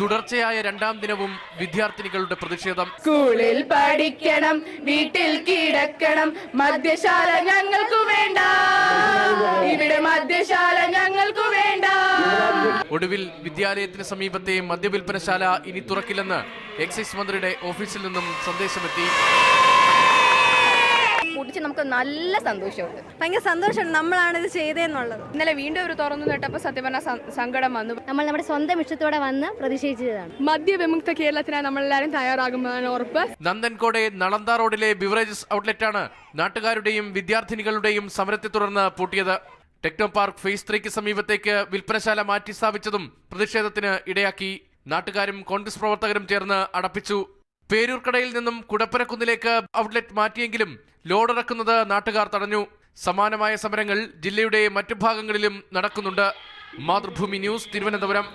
തുടർച്ചയായ രണ്ടാം ദിനവും വിദ്യാർത്ഥിനികളുടെ പ്രതിഷേധം. സ്കൂളിൽ പഠിക്കണം വീട്ടിൽ കിടക്കണം മദ്യശാല ഞങ്ങൾക്ക് വേണ്ട. ഇവിടെ മദ്യശാല ഞങ്ങൾക്ക് വേണ്ട. ഒടുവിൽ വിദ്യാലയത്തിന് സമീപത്തെ മദ്യവിൽപ്പനശാല ഇനി തുറക്കില്ലെന്ന് എക്സൈസ് മന്ത്രിയുടെ ഓഫീസിൽ നിന്നും സന്ദേശമെത്തി. കുടിച്ച് നമുക്ക് നല്ല സന്തോഷമുണ്ട്. ഭയങ്കര സന്തോഷമുണ്ട്. നമ്മളാണ് ഇത് ചെയ്തതെന്നുള്ളത് ഇന്നലെ വീണ്ടും ഒരു തുറന്നു നേട്ടപ്പോ സത്യം പറഞ്ഞാൽ സങ്കടം വന്നു. നമ്മൾ നമ്മുടെ സ്വന്തം ഇഷ്ടത്തോടെ വന്ന് പ്രതിഷേധിച്ചതാണ്. മദ്യവിമുക്ത കേരളത്തിനായി നമ്മളെല്ലാവരും തയ്യാറാകുമെന്നാണ് ഉറപ്പ്. നന്ദൻകോടെ നളന്ത റോഡിലെ ബിവറേജസ് ഔട്ട്ലെറ്റ് ആണ് നാട്ടുകാരുടെയും വിദ്യാർത്ഥിനികളുടെയും സമരത്തെ തുടർന്ന് പൂട്ടിയത്. ടെക്നോ പാർക്ക് ഫേസ് ത്രീക്ക് സമീപത്തേക്ക് വിൽപ്പനശാല മാറ്റി സ്ഥാപിച്ചതും പ്രതിഷേധത്തിന് ഇടയാക്കി. നാട്ടുകാരും കോൺഗ്രസ് പ്രവർത്തകരും ചേർന്ന് അടപ്പിച്ചു. പേരൂർക്കടയിൽ നിന്നും കുടപ്പനക്കുന്നിലേക്ക് ഔട്ട്ലെറ്റ് മാറ്റിയെങ്കിലും ലോഡിറക്കുന്നത് നാട്ടുകാർ തടഞ്ഞു. സമാനമായ സമരങ്ങൾ ജില്ലയുടെ മറ്റു ഭാഗങ്ങളിലും നടക്കുന്നുണ്ട്. മാതൃഭൂമി ന്യൂസ് തിരുവനന്തപുരം.